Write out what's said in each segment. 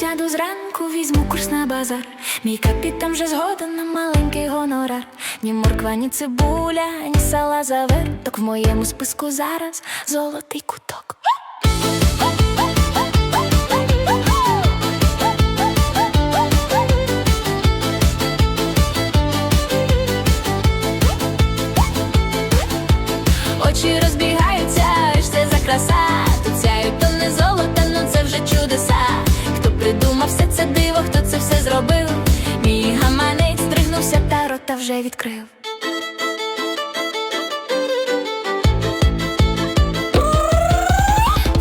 Сяду зранку, візьму курс на базар. Мій капітан вже згоден на маленький гонорар. Ні морква, ні цибуля, ні сала заверток в моєму списку зараз золотий куток. Все це диво, хто це все зробив? Мій гаманець стригнувся та рота вже відкрив.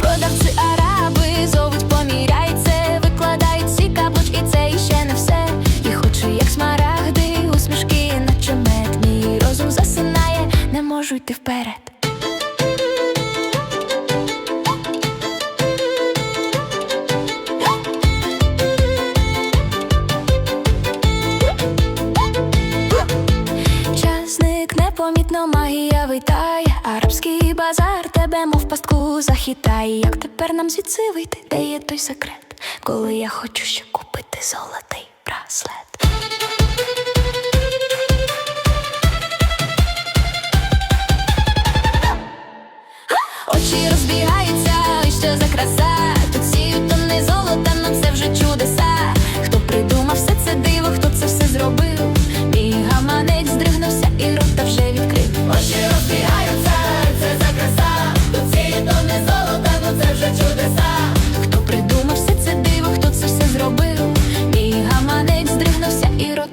Продавці араби зовуть поміряйце, викладають всі каблучки, це іще не все. Їх очі, як смарагди, усмішки, наче розум засинає, не можу йти вперед. Магія арабський базар тебе, мов пастку захитає. Як тепер нам звідси вийти, де є той секрет, коли я хочу ще купити золотий браслет.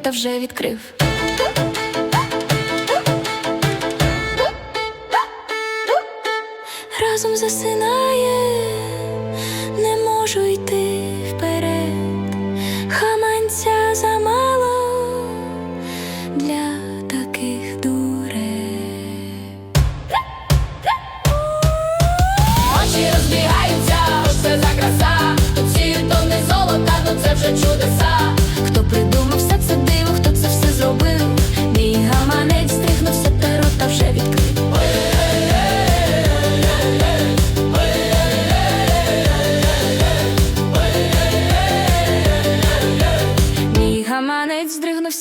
Рота вже відкрив. Разом засинає, не можу йти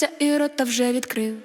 Мій і рота вже відкрив.